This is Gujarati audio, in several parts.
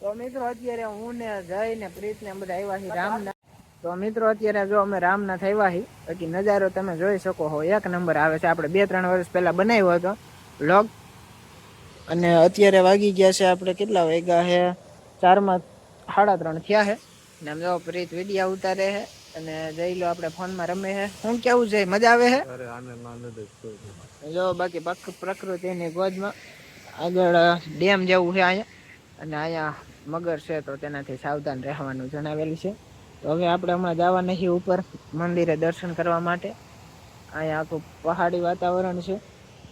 તો મિત્રો અત્યારે હું ને જય ને પ્રીત ને બધા આવ્યા છીએ રામના. તો મિત્રો અત્યારે જો અમે રામનાથ આવ્યા છીએ બાકી નજારો તમે જોઈ શકો હો. એક નંબર આવે છે. આપણે બે ત્રણ વર્ષ પહેલા બનાવ્યો હતો વ્લોગ અને અત્યારે વાગી ગયા છે આપણે કેટલા વાગ્યા છે? ચારમાં સાડા ત્રણ થયા છે. ને આમ જો પ્રીત વિડીયા ઉતારે છે અને જઈ લો આપણે ફોનમાં રમે છે. શું કેવું છે? મજા આવે છે? જો બાકી પ્રકૃતિની ગોદમાં આગળ ડેમ જેવું છે અહીંયા. અને અહીંયા મગર છે તો તેનાથી સાવધાન રહેવાનું જણાવેલું છે. તો હવે આપણે હમણાં જવા નહીં ઉપર મંદિરે દર્શન કરવા માટે. અહીંયા આખું પહાડી વાતાવરણ છે.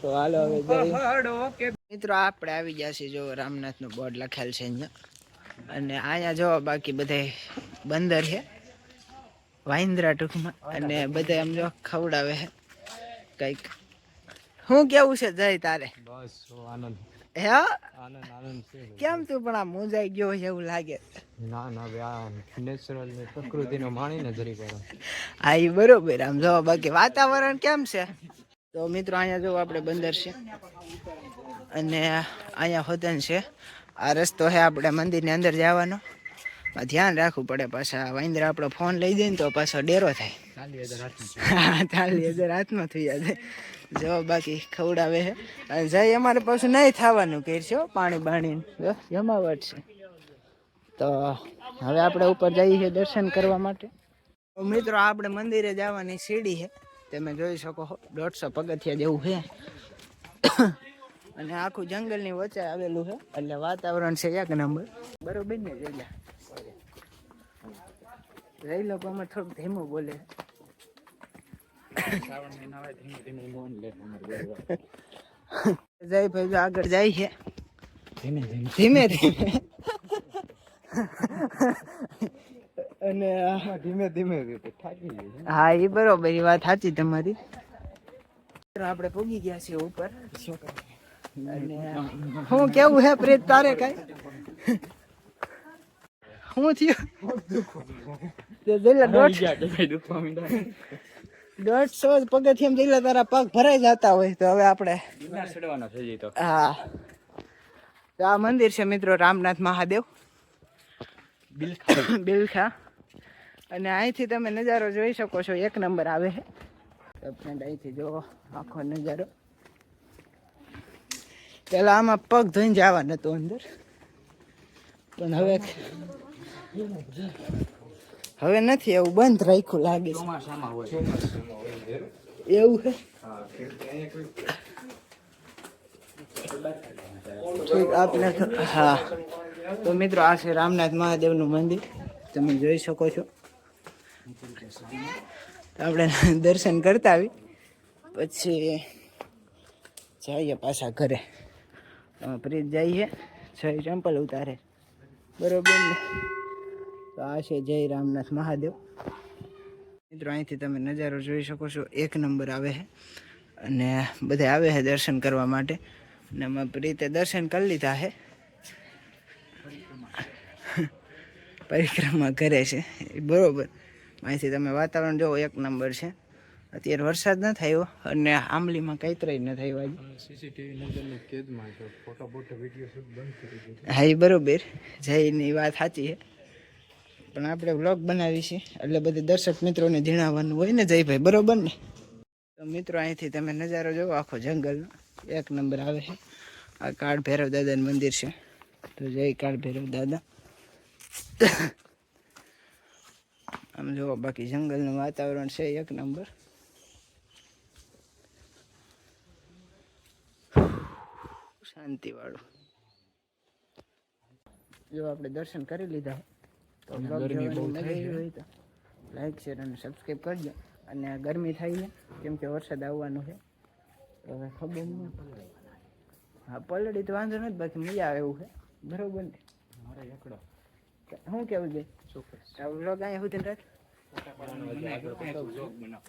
તો હાલો હવે મિત્રો આપણે આવી ગયા છીએ જો રામનાથનું બોર્ડ લખેલ છે અહીંયા. અને અહીંયા જો બાકી બધે બંદર છે. વાઇન્દ્રા ટૂંકમાં. અને બધે આમ જો ખવડાવે છે. કંઈક. શું કેવું છે? જય તારે. બસ આનંદ. હે? છે. કેમ તું પણ આ મૂંઝાઈ ગયો હોય એવું લાગે? ના ના ભાઈ આ નેચરલ ને પ્રકૃતિનો માણીને જરી કરો. હા એ બરોબર. આમ જો બાકી વાતાવરણ કેમ છે? તો મિત્રો અહીંયા જો આપણે બંદર છે. અને અહીંયા હોતન છે. આ રસ્તો છે આપણે મંદિરની અંદર જવાનો. ધ્યાન રાખવું પડે પાછા. વાંદરા આપણો ફોન લઈ દઈએ ને તો પાછો ડેરો થાય. ચાલી હજાર હાથમાં થઈ જાય જવાબ બાકી ખવડાવે છે અને જઈ અમારે પાછું નહીં થવાનું કરશો પાણી બાણી જમાવટ છે. તો હવે આપણે ઉપર જઈએ છીએ દર્શન કરવા માટે. મિત્રો, આપણે મંદિરે જવાની સીડી છે તમે જોઈ શકો દોઢસો પગથિયા જેવું છે અને આખું જંગલની વચ્ચે આવેલું છે એટલે વાતાવરણ છે એક નંબર. બરોબર ને જઈલા જઈ લોકો અમે થોડુંક ધીમું બોલે શ્રાવણ મહિના આવે ધીમે ધીમે લોન લે અમારે જય ભાઈ આગળ જાય છે. ધીમે ધીમે. ધીમે ધીમે. અને ધીમે ધીમે હા એ બરોબર એ વાત સાચી તમારી. આપણે પૂગી ગયા છીએ ઉપર. હું કેવું હે પ્રેત તારે કઈ? હું થયું? દોઢ દોઢસો પગથિયમ જેટલા તારા પગ ભરાઈ જતા હોય તો હવે આપણે ચડવાનો છે તો. હા. તો આ મંદિર છે મિત્રો રામનાથ મહાદેવ. બિલખા. અને અહીંથી તમે નજારો જોઈ શકો છો એક નંબર આવે છે. તો ફ્રેન્ડ અહીંથી જો આખો નજારો. પેલા આમાં પગ ધોઈને જવાનું હતું અંદર. પણ હવે હવે નથી એવું બંધ રાખ્યું લાગે છે. એવું છે આપણે હા. તો મિત્રો આ છે રામનાથ મહાદેવનું મંદિર. તમે જોઈ શકો છો. આપણે દર્શન કરતા આવી પછી જઈએ પાછા ઘરે. પ્રીત જઈએ જય ચંપલ ઉતારે. બરોબર તો આ છે જય રામનાથ મહાદેવ. મિત્રો અહીંથી તમે નજારો જોઈ શકો છો. એક નંબર આવે છે અને બધા આવે છે દર્શન કરવા માટે. અને અમે પ્રીતે દર્શન કરી લીધા છે. પરિક્રમા કરે છે. બરોબર. અહીંથી તમે વાતાવરણ જોવો એક નંબર છે. અત્યારે વરસાદ ન થયો અને આંબલીમાં કઈતરાય ન થયો આજે. હા એ બરોબર. જયની વાત સાચી છે. પણ આપણે વ્લોગ બનાવી છે. એટલે બધે દર્શક મિત્રોને જણાવવાનું હોય ને જયભાઈ, બરોબર ને? તો મિત્રો, અહીંથી તમે નજારો જોવો, આખો જંગલનો એક નંબર આવે છે. આ કાળ ભૈરવ દાદાનું મંદિર છે. તો જય કાળ ભૈરવ દાદા. આમ જોવો બાકી જંગલનું વાતાવરણ છે એક નંબર. શાંતિવાળું. જો આપણે દર્શન કરી લીધા. તો બહુ જોવાની મજા આવી હોય તો લાઈક શેર અને સબસ્ક્રાઈબ કરજો. અને આ ગરમી થાય છે કેમ કે વરસાદ આવવાનો છે. તો હવે ખબર નહીં હા પલડી તો વાંધો નથી બાકી મજા આવે એવું છે. બરોબર ને? શું કેવું છે? વ્લોગ અહીંયા સુધી રાખ. બનાવો.